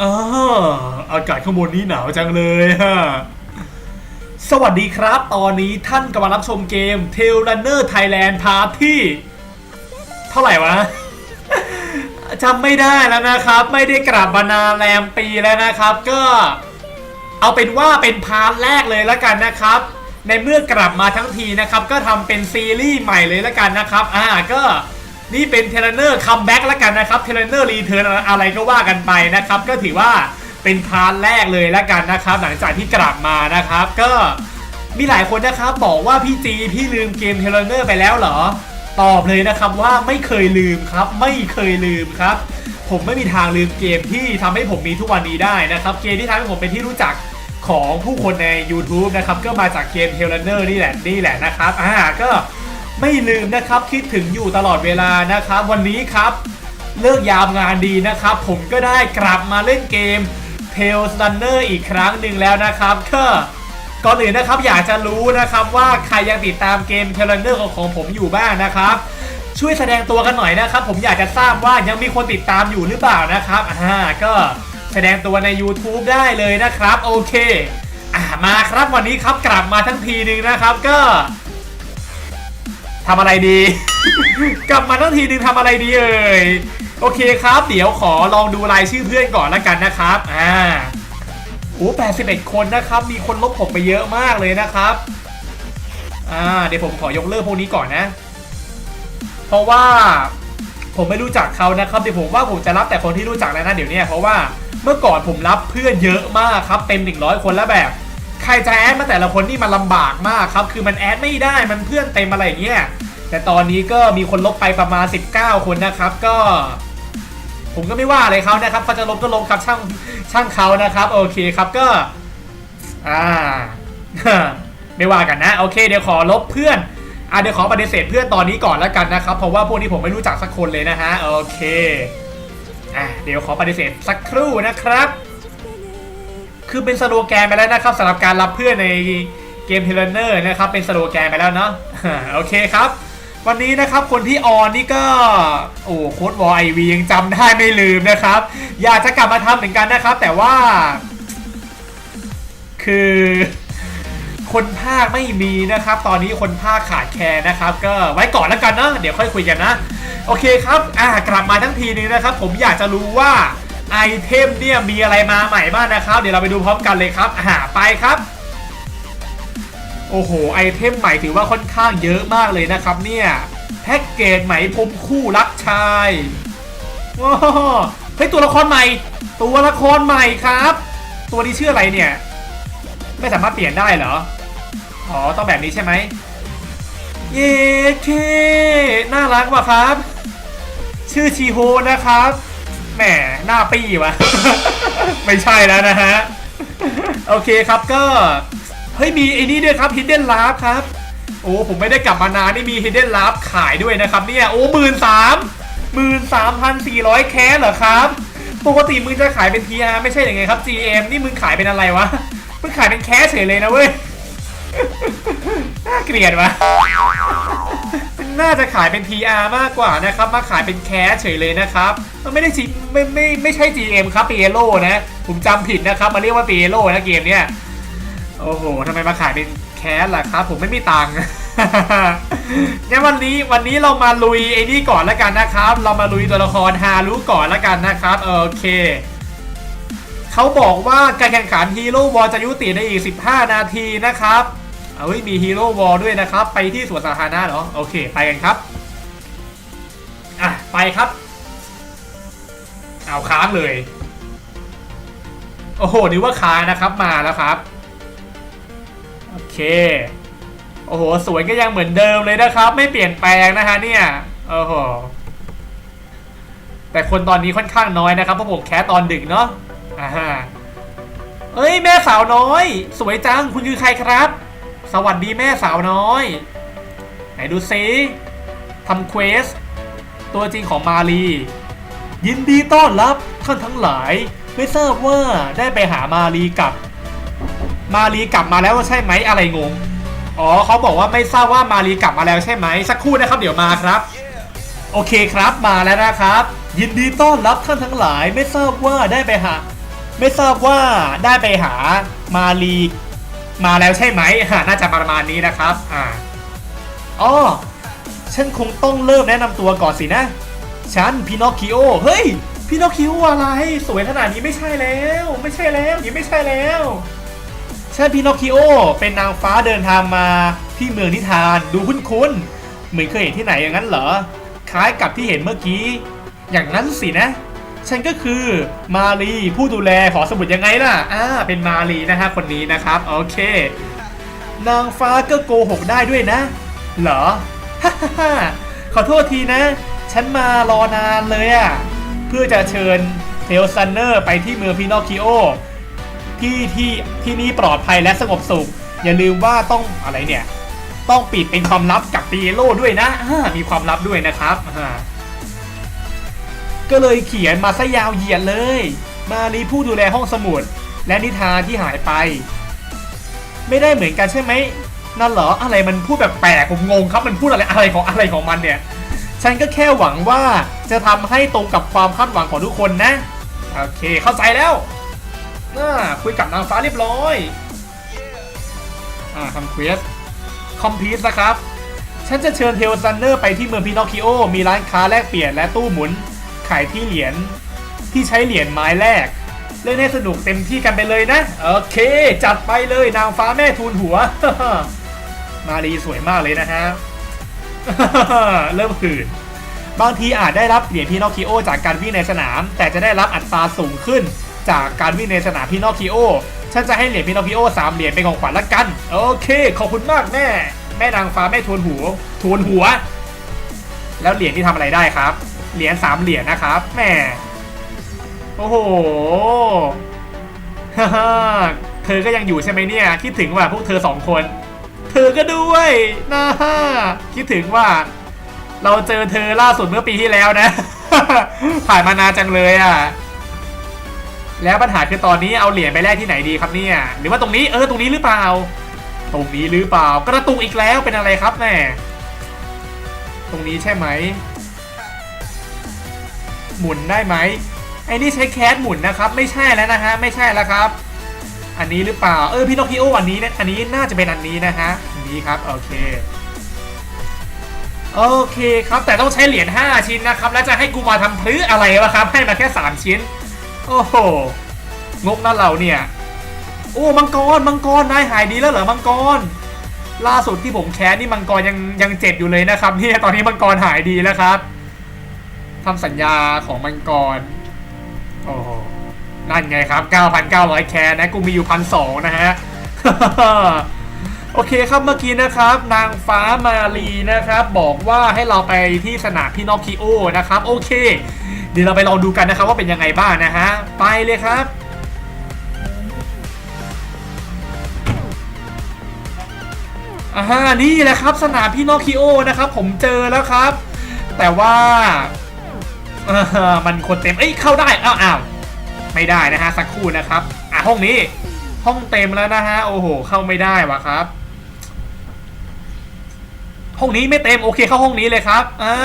อาอากาศข้างบนนี้หนาวจังเลยฮะ สวัสดีครับ ตอนนี้ท่านกำลังรับชมเกม Tail Runner Thailand Part ที่ เท่าไหร่วะจำไม่ได้แล้วนะครับ ไม่ได้กลับมานานแรมปีแล้วนะครับ ก็เอาเป็นว่าเป็นพาร์ทแรกเลยแล้วกันนะครับ ในเมื่อกลับมาทั้งทีนะครับ ก็ทำเป็นซีรีส์ใหม่เลยแล้วกันนะครับ อ่าก็ นี่เป็นเทเลเนอร์คัมแบ็กแล้วกันนะครับเทเลเนอร์รีเทิร์นอะไรก็ว่ากันไปนะครับ ก็ถือว่าเป็นพาร์ทแรกเลยแล้วกันนะครับ หลังจากที่กลับมานะครับ ก็มีหลายคนนะครับบอกว่าพี่จีพี่ลืมเกมเทเลเนอร์ไปแล้วเหรอ ตอบเลยนะครับว่าไม่เคยลืมครับ ไม่เคยลืมครับ ผมไม่มีทางลืมเกมที่ทำให้ผมมีทุกวันนี้ได้นะครับ เกมที่ทำให้ผมเป็นที่รู้จักของผู้คนใน YouTube นะครับ ก็มาจากเกม h e l l n e r นี่แหละนี่แหละนะครับอ่าก็ ไม่ลืมนะครับคิดถึงอยู่ตลอดเวลานะครับ วันนี้ครับเลิกยามงานดีนะครับ ผมก็ได้กลับมาเล่นเกม Tales Runner อีกครั้งหนึ่งแล้วนะครับก็ก่อนอื่นนะครับอยากจะรู้นะครับว่าใครยังติดตามเกม Tales Runner ของผมอยู่บ้างนะครับช่วยแสดงตัวกันหน่อยนะครับ ผมอยากจะทราบว่ายังมีคนติดตามอยู่หรือเปล่านะครับอ่าก็แสดงตัวใน YouTube ได้เลยนะครับ โอเคอ่ามาครับวันนี้ครับกลับมาทั้งทีหนึ่งนะครับ ก็ ทำอะไรดี กลับมาทั้งทีนึงทำอะไรดีเอ่ยโอเคครับ เดี๋ยวขอลองดูรายชื่อเพื่อนก่อนล้วกันนะครับอ่าโอ้81คนนะครับ มีคนลบผมไปเยอะมากเลยนะครับอ่าเดี๋ยวผมขอยกเลิกพวกนี้ก่อนนะ เพราะว่าผมไม่รู้จักเขานะครับเดี๋ยวผมว่าผมจะรับแต่คนที่รู้จักแล้วนะเดี๋ยวนี้เพราะว่าเมื่อก่อนผมรับเพื่อนเยอะมากครับเต็ม100 คนแล้วแบบ ใครจะแอดมาแต่ละคนนี่มันลำบากมากครับ คือมันแอดไม่ได้มันเพื่อนเต็มอะไรอย่างเงี้ยแต่ตอนนี้ก็มีคนลบไปประมาณ 19 คนนะครับ ก็ ผมก็ไม่ว่าอะไรเขานะครับเขาจะลบก็ลบครับช่างช่างเขานะครับ โอเคครับก็ อ่า ไม่ว่ากันนะ โอเค เดี๋ยวขอลบเพื่อนอะเดี๋ยวขอปฏิเสธเพื่อนตอนนี้ก่อนแล้วกันนะครับ เพราะว่าพวกนี้ผมไม่รู้จักสักคนเลยนะฮะ โอเคอะเดี๋ยวขอปฏิเสธสักครู่นะครับ คือเป็นสโลแกนไปแล้วนะครับสำหรับการรับเพื่อนในเกมเทเลเนอร์นะครับเป็นสโลแกนไปแล้วเนาะโอเคครับ วันนี้นะครับคนที่ออนนี่ก็ โอ้โค้ดวอไอวียังจำได้ไม่ลืมนะครับ อยากจะกลับมาทำเหมือนกันนะครับ แต่ว่า คือคนภาคไม่มีนะครับ ตอนนี้คนภาคขาดแคลนนะครับ ก็ไว้ก่อนแล้วกันเนาะเดี๋ยวค่อยคุยกันนะ โอเคครับ อ่ากลับมาทั้งทีนึงนะครับ ผมอยากจะรู้ว่า ไอเทมเนี่ยมีอะไรมาใหม่บ้างนะครับ เดี๋ยวเราไปดูพร้อมกันเลยครับอ่าไปครับ โอ้โห ไอเทมใหม่ถือว่าค่อนข้างเยอะมากเลยนะครับ เนี่ยแพ็กเกจไหมพมคู่รักชายว้าวเฮ้ยตัวละครใหม่ ตัวละครใหม่ครับ ตัวนี้ชื่ออะไรเนี่ย ไม่สามารถเปลี่ยนได้เหรอ อ๋อ ต้องแบบนี้ใช่ไหม เย้เคน่ารักว่ะครับ ชื่อชีโฮนะครับ แหมหน้าปี้วะ ไม่ใช่แล้วนะฮะ โอเคครับก็เฮ้ยมีไอ้นี่ด้วยครับ Hidden l a b ครับ โอ้ผมไม่ได้กลับมานานนี่มี Hidden l a b ขายด้วยนะครับเนี่ย โอ้หมื่นสามหมื่นสามพันสี่ร้อยแคสเหรอครับ ปกติมึงจะขายเป็น PR ไม่ใช่ยังไงครับ GM นี่มึงขายเป็นอะไรวะ มึงขายเป็นแคสเฉยเลยนะเว้ย น่าเกลียดวะน่าจะขายเป็น PR มากกว่านะครับ มาขายเป็นแคสเฉยเลยนะครับ มันไม่ได้จีไม่ไม่ไม่ใช่ GM ครับ p ีเอโลนะ ผมจำผิดนะครับ มาเรียกว่า p ีเอโลนะเกมเนี้ย โอ้โหทำไมมาขายเป็นแคสล่ะครับ ผมไม่มีตังค์งั้นวันนี้วันนี้เรามาลุยไอ้นี่ก่อนแล้วกันนะครับ เรามาลุยตัวละครฮารุก่อนแล้วกันนะครับ โอเค เขาบอกว่าการแข่งขันฮีโร่วอลจะยุติในอีก 15 นาทีนะครับ เฮ้ยมีฮีโร่วอลด้วยนะครับ ไปที่สวนสาธารณะเหรอ โอเค ไปกันครับ อะ ไปครับ เอาค้างเลย โอ้โหนึกว่าค้างนะครับ มาแล้วครับ โอเค โอ้โห สวยก็ยังเหมือนเดิมเลยนะครับ ไม่เปลี่ยนแปลงนะฮะเนี่ย โอ้โห แต่คนตอนนี้ค่อนข้างน้อยนะครับ เพราะผมแคสตอนดึกเนาะอ่าฮะเอ้ย แม่สาวน้อย สวยจัง คุณคือใครครับ สวัสดีแม่สาวน้อย ไหนดูซิทำเควส ตัวจริงของมาลี ยินดีต้อนรับท่านทั้งหลาย ไม่ทราบว่าได้ไปหามาลีกลับ มาลีกลับมาแล้วใช่ไหมอะไรงง อ๋อเขาบอกว่าไม่ทราบว่ามาลีกลับมาแล้วใช่ไหมสักครู่นะครับเดี๋ยวมาครับ โอเคครับมาแล้วนะครับ ยินดีต้อนรับท่านทั้งหลาย ไม่ทราบว่าได้ไปหา ไม่ทราบว่าได้ไปหามาลี มาแล้วใช่ไหมน่าจะประมาณนี้นะครับอ่าอ๋อฉันคงต้องเริ่มแนะนำตัวก่อนสินะ ฉันพินอคคิโอ เฮ้ย พินอคคิโออะไร สวยขนาดนี้ไม่ใช่แล้ว ไม่ใช่แล้วนี่ไม่ใช่แล้ว ฉันพินอคคิโอ เป็นนางฟ้าเดินทางมาที่เมืองนิทาน ดูคุ้นๆ เหมือนเคยเห็นที่ไหนอย่างนั้นเหรอ คล้ายกับที่เห็นเมื่อกี้ อย่างนั้นสินะ ฉันก็คือมารีผู้ดูแลหอสมุดยังไงล่ะอ่าเป็นมารีนะฮะคนนี้นะครับ โอเค นางฟ้าก็โกหกได้ด้วยนะ เหรอขอโทษทีนะ ฉันมารอนานเลยอะ่ะ เพื่อจะเชิญเทลซันเนอร์ไปที่เมืองพินอคคิโอ ที่ที่ที่นี่ปลอดภัยและสงบสุข อย่าลืมว่าต้องอะไรเนี่ย ต้องปิดเป็นความลับกับปีโลด้วยนะอ่ามีความลับด้วยนะครับ ก็เลยเขียนมาซะยาวเหยียดเลย มารีผู้ดูแลห้องสมุด และนิทานที่หายไป ไม่ได้เหมือนกันใช่ไหมนั่นเหรออะไรมันพูดแบบแปลกผมงงครับมันพูดอะไรอะไรของอะไรของมันเนี่ย ฉันก็แค่หวังว่าจะทำให้ตรงกับความคาดหวังของทุกคนนะ โอเคเข้าใจแล้วน่าคุยกับนางฟ้าเรียบร้อยอ่าทำเควสคอมพิวต์นะครับ ฉันจะเชิญเทลซันเนอร์ไปที่เมืองพินอคคิโอ มีร้านค้าแลกเปลี่ยนและตู้หมุน ขายที่เหรียญที่ใช้เหรียญไม้แรก เล่นให้สนุกเต็มที่กันไปเลยนะ โอเค จัดไปเลยนางฟ้าแม่ทูลหัว มารีสวยมากเลยนะฮะ เริ่มหื่นบางทีอาจได้รับเหรียญพินอคิโอจากการวิ่งในสนาม แต่จะได้รับอัตราสูงขึ้น จากการวิ่งในสนามพินอคิโอฉันจะให้เหรียญพินอคิโอสามเหรียญเป็นของขวัญละกัน โอเค ขอบคุณมากแม่แม่นางฟ้าแม่ทวนหัวทวนหัว แล้วเหรียญที่ทำอะไรได้ครับ เหรียญสามเหรียญนะครับแม่โอ้โหฮ่าเธอก็ยังอยู่ใช่ไหมเนี่ย คิดถึงว่าพวกเธอสองคน เธอก็ด้วยนะฮ่าคิดถึงว่า เราเจอเธอล่าสุดเมื่อปีที่แล้วนะ ผ่านมานานจังเลยอะแล้วปัญหาคือตอนนี้เอาเหรียญไปแลกที่ไหนดีครับเนี่ย หรือว่าตรงนี้เออตรงนี้หรือเปล่า ตรงนี้หรือเปล่ากระตุกอีกแล้วเป็นอะไรครับแม่ตรงนี้ใช่ไหม หมุนได้ไหมไอ้นี่ใช้แคสหมุนนะครับ ไม่ใช่แล้วนะฮะไม่ใช่แล้วครับ อันนี้หรือเปล่าเออพี่นอคิโออันนี้เนี่ยอันนี้น่าจะเป็นอันนี้นะฮะนี้ครับโอเคโอเคครับแต่ต้องใช้เหรียญ5ชิ้นนะครับ แล้วจะให้กูมาทำพลื้อะไรวะครับ ให้มาแค่ 3 ชิ้น โอ้โหงกนะเราเนี่ย โอ้มังกรมังกรนายหายดีแล้วเหรอมังกร ล่าสุดที่ผมแคสนี่มังกรยังยังเจ็บอยู่เลยนะครับเนี่ยตอนนี้มังกรหายดีแล้วครับ ทำสัญญาของมังกรโอ้โหนั่นไงครับ 9,900 แคสนะ กูมีอยู่พันสองนะฮะ โอเคครับเมื่อกี้นะครับ นางฟ้ามาลีนะครับ บอกว่าให้เราไปที่สนามพี่นอคคิโอนะครับ โอเค เดี๋ยวเราไปลองดูกันนะครับว่าเป็นยังไงบ้างนะฮะ ไปเลยครับอ่านี่แหละครับสนามพี่นอคคิโอนะครับ ผมเจอแล้วครับ แต่ว่า มันคนเต็ม เอ้ยเข้าได้อ้าวอ้าวไม่ได้นะฮะสักครู่นะครับอะห้องนี้ ห้องเต็มแล้วนะฮะโอ้โห เข้าไม่ได้วะครับ ห้องนี้ไม่เต็มโอเคเข้าห้องนี้เลยครับอ่า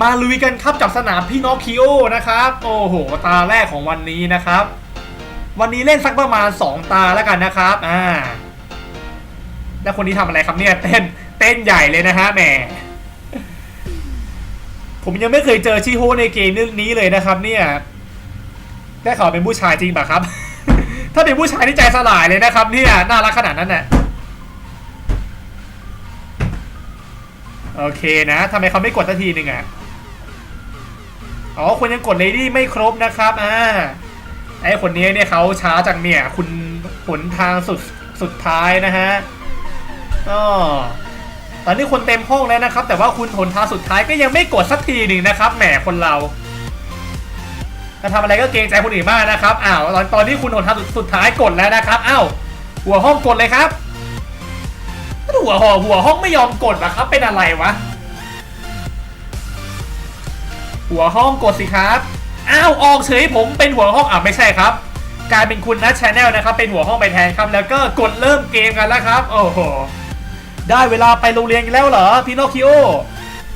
มาลุยกันครับกับสนามพี่นอคคิโอนะครับ โอ้โห ตาแรกของวันนี้นะครับ วันนี้เล่นสักประมาณ 2 ตาแล้วกันนะครับอ่าแล้วคนนี้ทำอะไรครับเนี่ยเต้นเต้นใหญ่เลยนะฮะแหม ผมยังไม่เคยเจอชิโฮในเกมนี้เลยนะครับ เนี่ย ได้ข่าวเป็นผู้ชายจริงป่ะครับ ถ้าเป็นผู้ชายนี่ใจสลายเลยนะครับเนี่ยน่ารักขนาดนั้นน่ะโอเคนะทำไมเขาไม่กดสักทีหนึ่งอะอ๋อคนยังกดเลดี้ไม่ครบนะครับอ่าไอคนนี้เนี่ยเขาช้าจังเนี่ย คุณผลทางสุดสุดท้ายนะฮะอ๋อ ตอนนี้คนเต็มห้องแล้วนะครับ แต่ว่าคุณหนทางสุดท้ายก็ยังไม่กดสักทีหนึ่งนะครับแหมคนเราจะทำอะไรก็เกรงใจคนอื่นมากนะครับอ้าวตอนตอนนี้คุณหนทางสุดท้ายกดแล้วนะครับอ้าวหัวห้องกดเลยครับหัวหอหัวห้องไม่ยอมกดนะครับ เป็นอะไรวะ หัวห้องกดสิครับอ้าวออกเฉยผมเป็นหัวห้องอะไม่ใช่ครับกลายเป็นคุณนัทชาแนลนะครับ เป็นหัวห้องไปแทนครับ แล้วก็กดเริ่มเกมกันแล้วครับ โอ้โห ได้เวลาไปโรงเรียนกันแล้วเหรอพี่โนคิโอ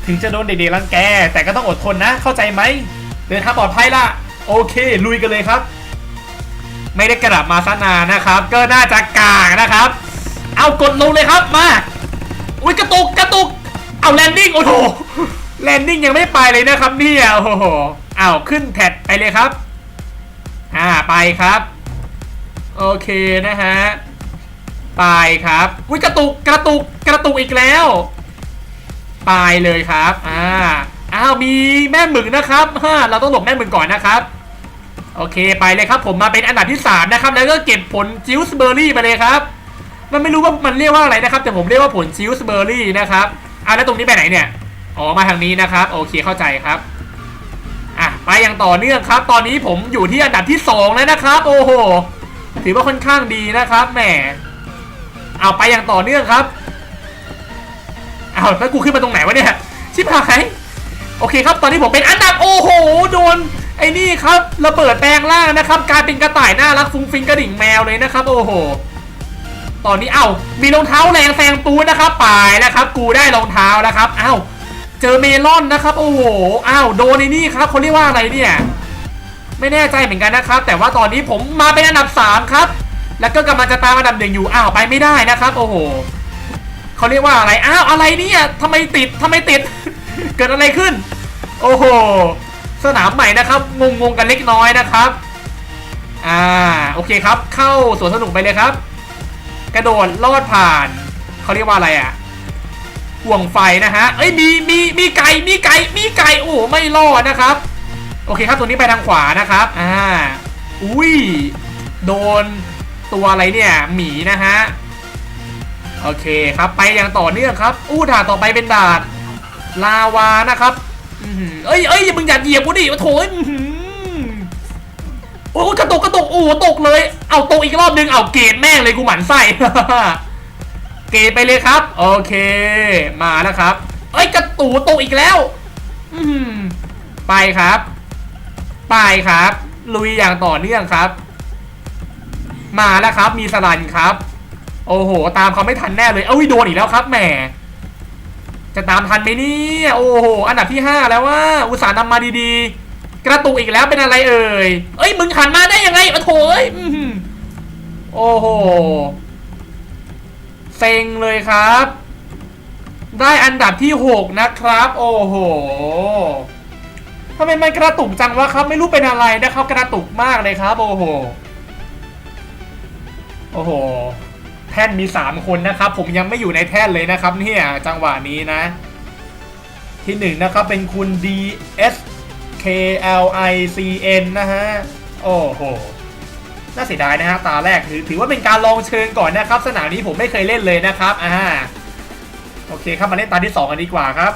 ถึงจะโดนเด็กๆรังแก แต่ก็ต้องอดทนนะ เข้าใจไหม เดินทางปลอดภัยล่ะ โอเค ลุยกันเลยครับ ไม่ได้กลับมาซะนานนะครับ ก็น่าจะกากนะครับ เอากดลงเลยครับมา อุ้ยกระตุกกระตุก เอาแลนดิ้งโอ้โห แลนดิ้งยังไม่ไปเลยนะครับเนี่ยโอ้โหเอาขึ้นแพดไปเลยครับ อ่าไปครับ โอเคนะฮะ ไปครับอุ้ยกระตุกกระตุกกระตุกอีกแล้วไปเลยครับอ่าอ้าวมีแม่หมึกนะครับฮ่าเราต้องหลบแม่หมึกก่อนนะครับโอเคไปเลยครับ ผมมาเป็นอันดับที่ 3 นะครับ แล้วก็เก็บผลจิวส์เบอร์รี่ไปเลยครับ มันไม่รู้ว่ามันเรียกว่าอะไรนะครับ แต่ผมเรียกว่าผลจิวส์เบอร์รี่นะครับอะแล้วตรงนี้ไปไหนเนี่ยอ๋อมาทางนี้นะครับ โอเคเข้าใจครับอะไปอย่างต่อเนื่องครับ ตอนนี้ผมอยู่ที่อันดับที่ 2 แล้วนะครับ โอ้โห ถือว่าค่อนข้างดีนะครับแหม เอาไปอย่างต่อเนื่องครับเอาแล้วกูขึ้นมาตรงไหนวะเนี่ย ชิบหายโอเคครับ ตอนนี้ผมเป็นอันดับโอ้โหโดนไอ้นี่ครับระเบิดแปลงร่างนะครับกลายเป็นกระต่ายน่ารักฟุ้งฟิงกระดิ่งแมวเลยนะครับ โอ้โห ตอนนี้เอ้ามีรองเท้าแรงแซงปูนนะครับป่ายนะครับ กูได้รองเท้าแล้วครับเอ้าเจอเมลอนนะครับ โอ้โหอ้าวโดนไอ้นี่ครับเขาเรียกว่าอะไรเนี่ย ไม่แน่ใจเหมือนกันนะครับ แต่ว่าตอนนี้ผมมาเป็นอันดับสามครับ แล้วก็กำลังจะตามอันดับหนึ่งอยู่อ้าวไปไม่ได้นะครับ โอ้โหเขาเรียกว่าอะไรอ้าวอะไรเนี่ยทำไมติดทำไมติด เกิดอะไรขึ้น โอ้โหสนามใหม่นะครับงงงกันเล็กน้อยนะครับอ่าโอเคครับ เข้าสวนสนุกไปเลยครับ กระโดดลอดผ่านเขาเรียกว่าอะไรอะห่วงไฟนะฮะเอ้ยมีมีมีไก่มีไก่มีไก่โอ้ไม่รอดนะครับ โอเคครับตัวนี้ไปทางขวานะครับอ่าอุ้ยโดน ตัวอะไรเนี่ยหมีนะฮะโอเคครับไปอย่างต่อเนื่องครับ อู้ด่าต่อไปเป็นดานลาวานะครับอื้อหือเอ้ยเอ้ยมึงอย่าเหยียบกูดิโถยอื้อหือโอ้กระตกกระตกโอ้ตกเลย เอาตกอีกรอบนึงเอาเกตแม่งเลยกูหมันไส้เกตไปเลยครับ โอเค มาแล้วครับ เอ้ยกระตูตกอีกแล้วอืไปครับ ไปครับ ลุยอย่างต่อเนื่องครับ มาแล้วครับ มีสลันครับ โอ้โห ตามเขาไม่ทันแน่เลย เอ้ยโดนอีกแล้วครับแหม จะตามทันไหมเนี่ยโอ้โห อันดับที่ 5 แล้วว่าอุตส่าห์นำมาดีๆ กระตุกอีกแล้วเป็นอะไรเอ่ย เอ้ยมึงหันมาได้ยังไงโอ้โถเอ้ยอื้อหือโอ้โห เซ็งเลยครับ ได้อันดับที่ 6 นะครับ โอ้โหทำไมมันกระตุกจังวะครับ ไม่รู้เป็นอะไรนะครับ กระตุกมากเลยครับ โอ้โห โอ้โห แท่นมี 3 คนนะครับ ผมยังไม่อยู่ในแท่นเลยนะครับเนี่ยจังหวะนี้นะ ที่หนึ่งนะครับเป็นคุณ D S K L I C N นะฮะ โอ้โห น่าเสียดายนะฮะ ตาแรกถือถือว่าเป็นการลองเชิญก่อนนะครับ สนามนี้ผมไม่เคยเล่นเลยนะครับ อ่า โอเคครับ มาเล่นตาที่ 2 กันดีกว่าครับ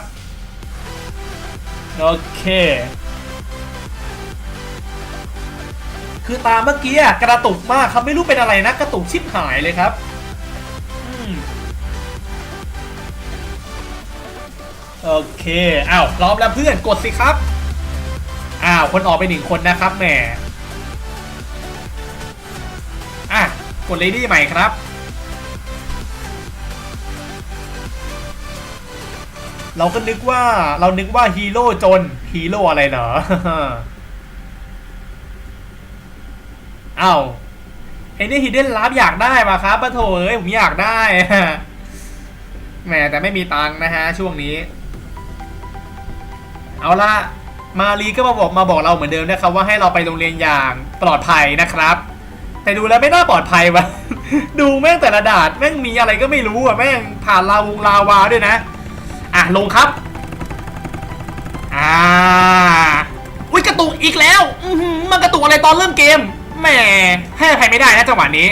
โอเค คือตาเมื่อกี้กระตุกมากครับไม่รู้เป็นอะไรนะกระตุกชิบหายเลยครับอโอเคอ้าวพร้อมแล้วเพื่อนกดสิครับอ้าวคนออกไปหนึ่งคนนะครับแหมอะกดเลดี้ใหม่ครับเราก็นึกว่าเรานึกว่าฮีโร่จนฮีโร่อะไรเหรอ อ้าวไอ้นี่ฮิดเด้นลับอยากได้มาครับปะโถเอ้ยผมอยากได้แหมแต่ไม่มีตังค์นะฮะ ช่วงนี้ เอาละมารีก็มาบอกมาบอกเราเหมือนเดิมนะครับ ว่าให้เราไปโรงเรียนอย่างปลอดภัยนะครับ แต่ดูแล้วไม่น่าปลอดภัยวะดูแม่งแต่ละดานแม่งมีอะไรก็ไม่รู้อะแม่งผ่านลาวงลาวาด้วยนะ อะลงครับอ่าอุ้ยกระตุกอีกแล้ว มันกระตุกอะไรตอนเริ่มเกม แหมให้อภัยไม่ได้นะจังหวะนี้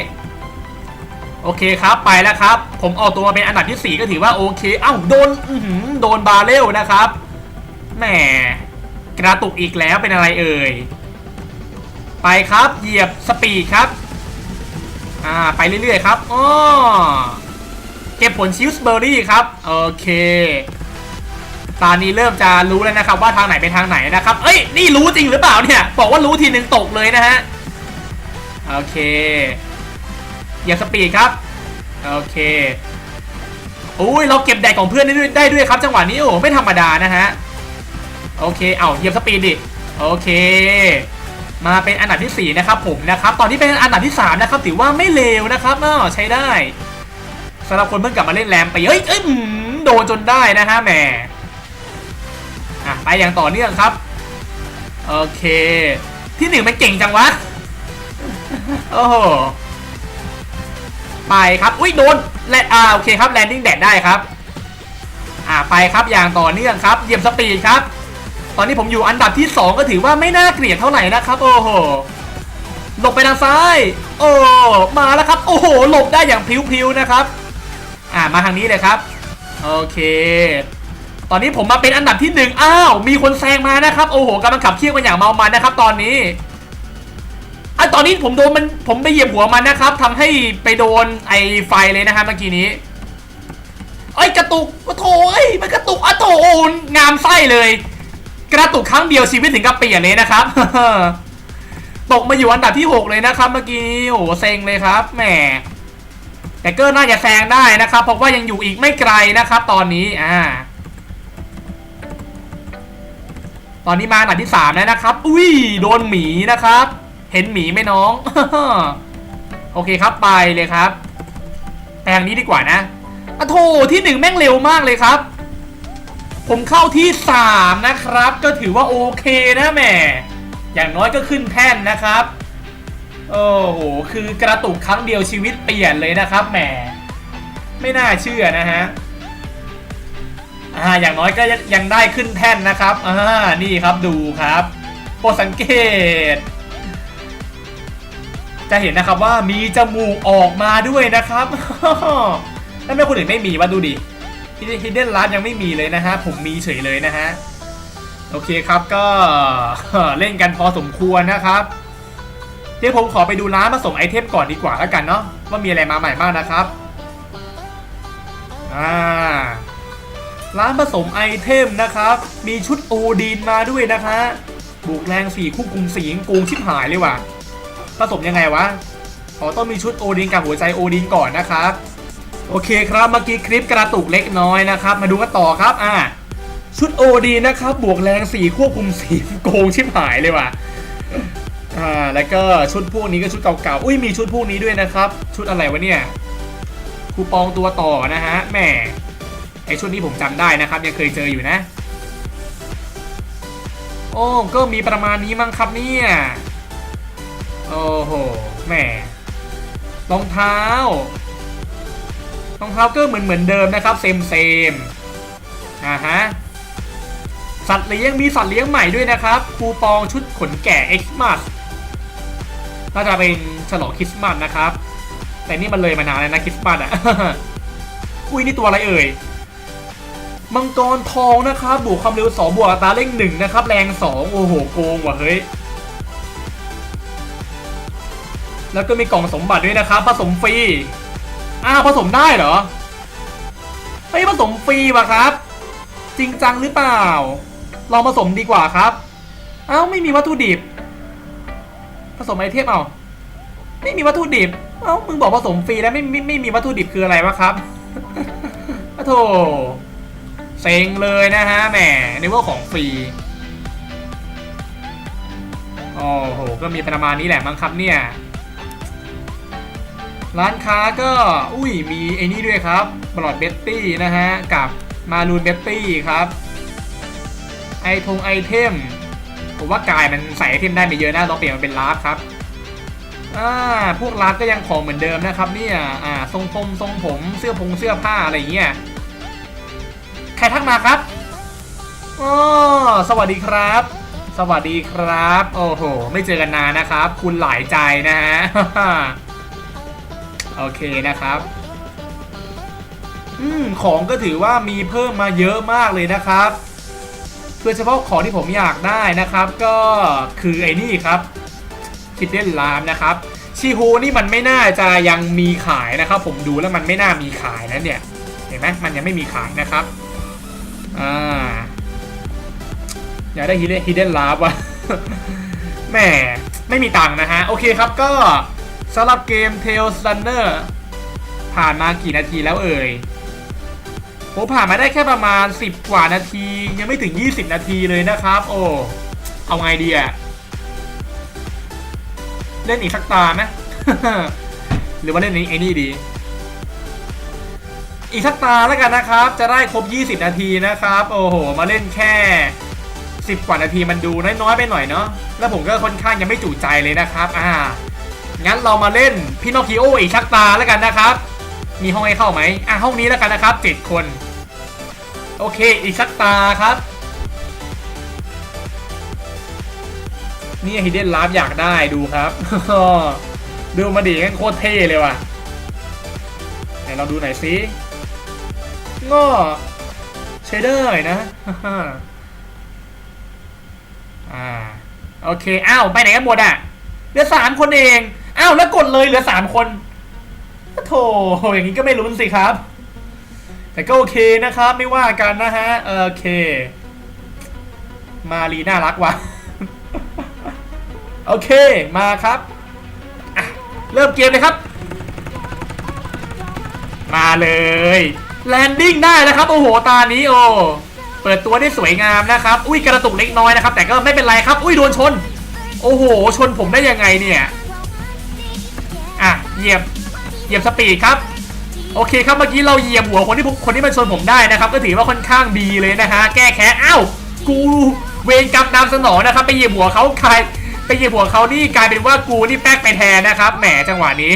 โอเคครับไปแล้วครับ ผมออกตัวมาเป็นอันดับที่ 4 ก็ถือว่าโอเค เอ้าโดนอืโดนบาเรลนะครับแหมกระตุกอีกแล้วเป็นอะไรเอ่ยไปครับเหยียบสปีดครับอ่าไปเรื่อยๆครับอ้อเก็บผลชิลส์เบอร์รี่ครับโอเคตอนนี้เริ่มจะรู้แล้วนะครับว่าทางไหนเป็นทางไหนนะครับ เอ้ย นี่รู้จริงหรือเปล่าเนี่ย บอกว่ารู้ทีหนึ่งตกเลยนะฮะ โอเคอย่าสปีดครับ โอเคอุ้ยเราเก็บแดกของเพื่อนได้ด้วยได้ด้วยครับ จังหวะนี้โอ้ไม่ธรรมดานะฮะ โอเค เอาเหยียบสปีดดิ โอเค มาเป็นอันดับที่ 4 นะครับผมนะครับ ตอนนี้เป็นอันดับที่ 3 นะครับ ถือว่าไม่เลวนะครับอ้อใช้ได้สำหรับคนเพิ่งกลับมาเล่นแรมไป เฮ้ยเอ้ยอื้อหือโดนจนได้นะฮะแหมอะไปอย่างต่อเนื่องครับ โอเค ที่หนึ่งมันเก่งจังวะ โอ้โหไปครับ อุ้ยโดนแลนอ่าโอเคครับแลนดิ้งแดดได้ครับ อ่าไปครับอย่างต่อเนื่องครับเหยียบสปีดครับ ตอนนี้ผมอยู่อันดับที่ 2 ก็ถือว่าไม่น่าเกลียดเท่าไหร่นะครับ โอ้โหหลบไปทางซ้าย โอ้มาแล้วครับ โอ้โหหลบได้อย่างพริ้วๆนะครับ อ่ามาทางนี้เลยครับ โอเค ตอนนี้ผมมาเป็นอันดับที่หนึ่งอ้าวมีคนแซงมานะครับ โอ้โหกำลังขับเคี่ยวกันอย่างเมามันนะครับ ตอนนี้ อะตอนนี้ผมโดนมันผมไปเหยียบหัวมันนะครับทำให้ไปโดนไอไฟเลยนะครับเมื่อกี้นี้เอ้กระตุกโอ้โถเอ้ยมันกระตุกอะโถงามไส้เลย กระตุกครั้งเดียวชีวิตถึงกับเปลี่ยนเลยนะครับตกมาอยู่อันดับที่ 6 เลยนะครับ เมื่อกี้โอ้โหเซ็งเลยครับแหมแต่ก็น่าจะแซงได้นะครับ เพราะว่ายังอยู่อีกไม่ไกลนะครับ ตอนนี้อ่า ตอนนี้มาอันดับที่3แล้วนะครับ อุ้ยโดนหมีนะครับ เห็นหมีไหมน้อง โอเคครับไปเลยครับแปลงนี้ดีกว่านะอะโถที่หนึ่งแม่งเร็วมากเลยครับ ผมเข้าที่3นะครับ ก็ถือว่าโอเคนะแหม่อย่างน้อยก็ขึ้นแท่นนะครับโอ้โหคือกระตุกครั้งเดียวชีวิตเปลี่ยนเลยนะครับแหมไม่น่าเชื่อนะฮะอ่าอย่างน้อยก็ยังได้ขึ้นแท่นนะครับอ่านี่ครับดูครับโปรดสังเกต จะเห็นนะครับว่ามีจมูกออกมาด้วยนะครับแล้วไม่คนอื่นไม่มีวะดูดิฮิดเด้นร้านยังไม่มีเลยนะฮะ ผมมีเฉยเลยนะฮะ โอเคครับก็เล่นกันพอสมควรนะครับเดี๋ยวผมขอไปดูร้านผสมไอเทมก่อนดีกว่าแล้วกันเนาะว่ามีอะไรมาใหม่บ้างนะครับอ่าร้านผสมไอเทมนะครับ มีชุดโอดีนมาด้วยนะคะ บุกแรงสี่คู่คุมสีโกงชิบหายเลยว่ะ ผสมยังไงวะอ๋อต้องมีชุดโอดินกับหัวใจโอดินก่อนนะครับโอเคครับเมื่อกี้คลิปกระตุกเล็กน้อยนะครับ มาดูกันต่อครับอ่าชุดโอดีนะครับ บวกแรงสีควบคุมสีโกงชิบหายเลยว่ะอ่าแล้วก็ชุดพวกนี้ก็ชุดเก่าๆอุ้ยมีชุดพวกนี้ด้วยนะครับ ชุดอะไรวะเนี่ยคูปองตัวต่อนะฮะแหมไอชุดนี้ผมจำได้นะครับ ยังเคยเจออยู่นะ โอ้ก็มีประมาณนี้มั้งครับเนี่ย โอ้โหแหมรองเท้ารองเท้าก็เหมือนเหมือนเดิมนะครับเซมเซมอ่าฮะสัตว์เลี้ยงมีสัตว์เลี้ยงใหม่ด้วยนะครับ คูปองชุดขนแก่เอ็กซ์มัสน่าจะเป็นฉลองคริสต์มาสนะครับ แต่นี่มันเลยมานานแล้วนะคริสต์มาสอะอุ้ยนี่ตัวอะไรเอ่ยมังกรทองนะครับบวกความเร็ว2บวกอัตราเร่งหนึ่งนะครับแรง 2 โอ้โหโกงว่ะเฮ้ย แล้วก็มีกล่องสมบัติด้วยนะครับ ผสมฟรี อ้าวผสมได้เหรอเฮ้ยผสมฟรีว่ะครับ จริงจังหรือเปล่า ลองผสมดีกว่าครับ เอ้าไม่มีวัตถุดิบ ผสมไอเทมเอาไม่มีวัตถุดิบ เอ้ามึงบอกผสมฟรีแล้วไม่ไม่ไม่มีวัตถุดิบคืออะไรวะครับโอ้โถเซ็งเลยนะฮะแหมในว่าของฟรีโอ้โห ก็มีประมาณนี้แหละมั้งครับเนี่ย ร้านค้าก็อุ้ยมีไอ้นี่ด้วยครับบลอดเบตตี้นะฮะ กับมารูนเบตตี้ครับ ไอทงไอเทม ผมว่ากายมันใส่ไอเทมได้ไม่เยอะนะลองเปลี่ยนมาเป็นลาฟครับอ่าพวกลาฟก็ยังของเหมือนเดิมนะครับเนี่ยอ่าทรงผมทรงผมเสื้อผงเสื้อผ้าอะไรอย่างเงี้ยใครทักมาครับอ๋อสวัสดีครับ สวัสดีครับ โอ้โห ไม่เจอกันนานนะครับ คุณหลายใจนะฮะ โอเคนะครับอืมของก็ถือว่ามีเพิ่มมาเยอะมากเลยนะครับโดยเฉพาะของที่ผมอยากได้นะครับ ก็คือไอ้นี่ครับคิดเด่นลามนะครับชีฮูนี่มันไม่น่าจะยังมีขายนะครับ ผมดูแล้วมันไม่น่ามีขายนะเนี่ยเห็นไหมมันยังไม่มีขายนะครับอ่าอยากได้ฮิดเด้นลาบว่ะแหมไม่มีตังค์นะฮะ โอเคครับก็ สำหรับเกม Tales Runner ผ่านมากี่นาทีแล้วเอ่ยผมผ่านมาได้แค่ประมาณ 10 กว่านาที ยังไม่ถึง 20 นาทีเลยนะครับ โอ้เอาไงดีอะเล่นอีกสักตาไหมหรือว่าเล่นนี้ไอ้นี่ดี อีกสักตาแล้วกันนะครับ จะได้ครบ 20 นาทีนะครับ โอ้โห มาเล่นแค่ 10 กว่านาทีมันดูน้อยๆไปหน่อยเนาะแล้วผมก็ค่อนข้างยังไม่จุใจเลยนะครับ อ่า งั้นเรามาเล่นพี่นอคิโออีกสักตาแล้วกันนะครับ มีห้องให้เข้าไหมอะห้องนี้แล้วกันนะครับเจ็ดคน โอเคอีกสักตาครับ นี่ฮิดเด้นลาฟอยากได้ดูครับ ดูมาดีกันโคตรเท่เลยว่ะไหนเราดูไหนสิง้อเชเดอร์หน่อยนะอ่าโอเค อ้าว ไปไหนกันหมดอะเหลือสามคนเอง อ้าวแล้วกดเลยเหลือสามคนโธ่อย่างนี้ก็ไม่ลุ้นสิครับ แต่ก็โอเคนะครับไม่ว่ากันนะฮะโอเค มารีน่ารักว่ะโอเคมาครับเริ่มเกมเลยครับ มาเลยแลนดิ้งได้แล้วครับโอ้โหตานี้โอ้เปิดตัวได้สวยงามนะครับ อุ้ยกระตุกเล็กน้อยนะครับ แต่ก็ไม่เป็นไรครับ อุ้ยโดนชน โอ้โห ชนผมได้ยังไงเนี่ย เหยียบเหยียบสปีดครับโอเคครับเมื่อกี้เราเหยียบหัวคนที่คนที่มันชนผมได้นะครับ ก็ถือว่าค่อนข้างดีเลยนะฮะแก้แค้นอ้าวกูเวรกรรมนำสนองนะครับ ไปเหยียบหัวเขาใครไปเหยียบหัวเขานี่กลายเป็นว่ากูนี่แป๊กไปแทนนะครับแหมจังหวะนี้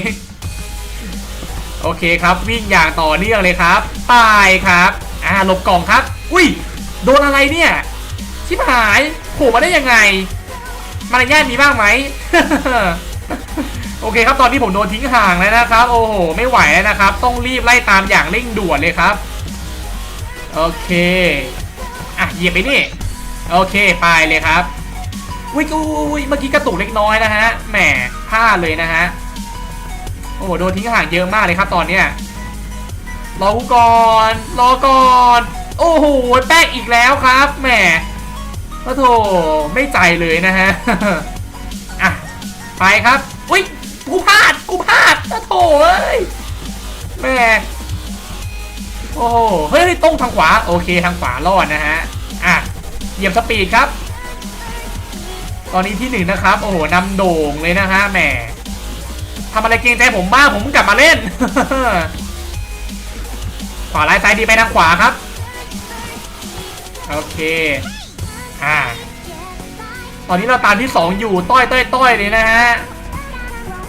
โอเคครับวิ่งอย่างต่อเนื่องเลยครับตายครับอ่าหลบกล่องครับ อุ้ยโดนอะไรเนี่ยชิบหายโผล่มาได้ยังไงมารยาทมีบ้างไหม โอเคครับตอนนี้ผมโดนทิ้งห่างแล้วนะครับ โอ้โห ไม่ไหวแล้วนะครับ ต้องรีบไล่ตามอย่างเร่งด่วนเลยครับ โอเค อะเหยียบไปนี่ โอเคไปเลยครับอุ้ยอุ้ยเมื่อกี้กระตุกเล็กน้อยนะฮะ แหมพลาดเลยนะฮะ โอ้โห โดนทิ้งห่างเยอะมากเลยครับตอนเนี้ย รอกูก่อน รอก่อน โอ้โห แป้งอีกแล้วครับ แหมโอ้โถไม่ใจเลยนะฮะ อะ ไปครับ อุ้ย กูพลาด กูพลาดโอ้โถเอ้ยแม่โอ้โหเฮ้ยตรงทางขวา โอเคทางขวารอดนะฮะ อะ เหยียบสปีดครับ ตอนนี้ที่หนึ่งนะครับ โอ้โหนำโด่งเลยนะฮะแหมทำอะไรเกรงใจผมบ้างผมกลับมาเล่น ขวาไล่ซ้ายดีไปทางขวาครับ โอเค อ่า ตอนนี้เราตามที่สองอยู่ ต้อยต้อยต้อยเลยนะฮะ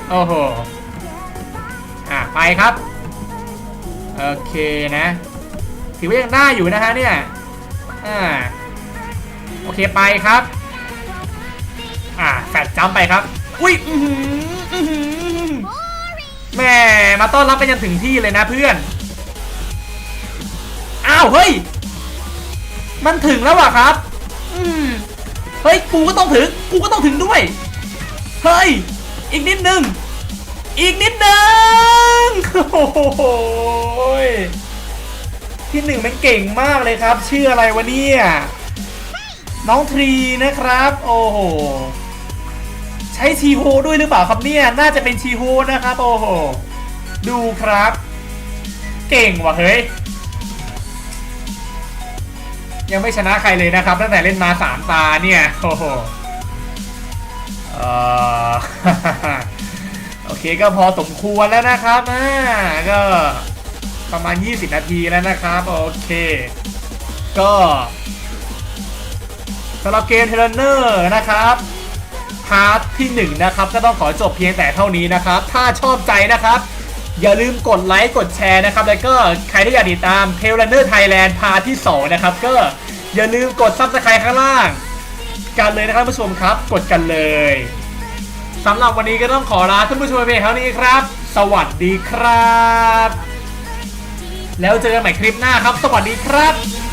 โอ้โห อะ ไปครับ โอเคนะ ถือว่ายังได้อยู่นะฮะเนี่ย อ่า โอเคไปครับ อ่าแฟดจัมป์ไปครับ อุ้ยอื้ออแม่มาต้อนรับกันยันถึงที่เลยนะเพื่อน อ้าว เฮ้ย มันถึงแล้วอะครับ อืมเฮ้ย กูก็ต้องถึง กูก็ต้องถึงด้วย เฮ้ย อีกนิดนึง อีกนิดนึงโอ้โหยที่หนึ่งมันเก่งมากเลยครับ ชื่ออะไรวะเนี่ยน้องทรีนะครับ โอ้โหใช้ชีโฮด้วยหรือเปล่าครับเนี่ย น่าจะเป็นชีโฮนะครับ โอ้โหดูครับ เก่งว่ะเฮ้ยยังไม่ชนะใครเลยนะครับ ตั้งแต่เล่นมาสามตาเนี่ย โอ้โห โอเคก็พอสมควรแล้วนะครับอ่าก็ประมาณ 20 นาทีแล้วนะครับ โอเค ก็สำหรับเกมเทเลเนอร์นะครับพาร์ทที่ 1 นะครับ ก็ต้องขอจบเพียงแต่เท่านี้นะครับ ถ้าชอบใจนะครับ อย่าลืมกดไลค์กดแชร์นะครับ แล้วก็ใครที่อยากติดตาม t a i l r u n n e r Thailand พาร์ทที่ 2 นะครับ ก็อย่าลืมกด Subscribe ข้างล่าง กันเลยนะครับผู้ชมครับ กดกันเลยสำหรับวันนี้ก็ต้องขอลาท่านผู้ชมไปเพียงเท่านี้ครับ สวัสดีครับ แล้วเจอกันใหม่คลิปหน้าครับ สวัสดีครับ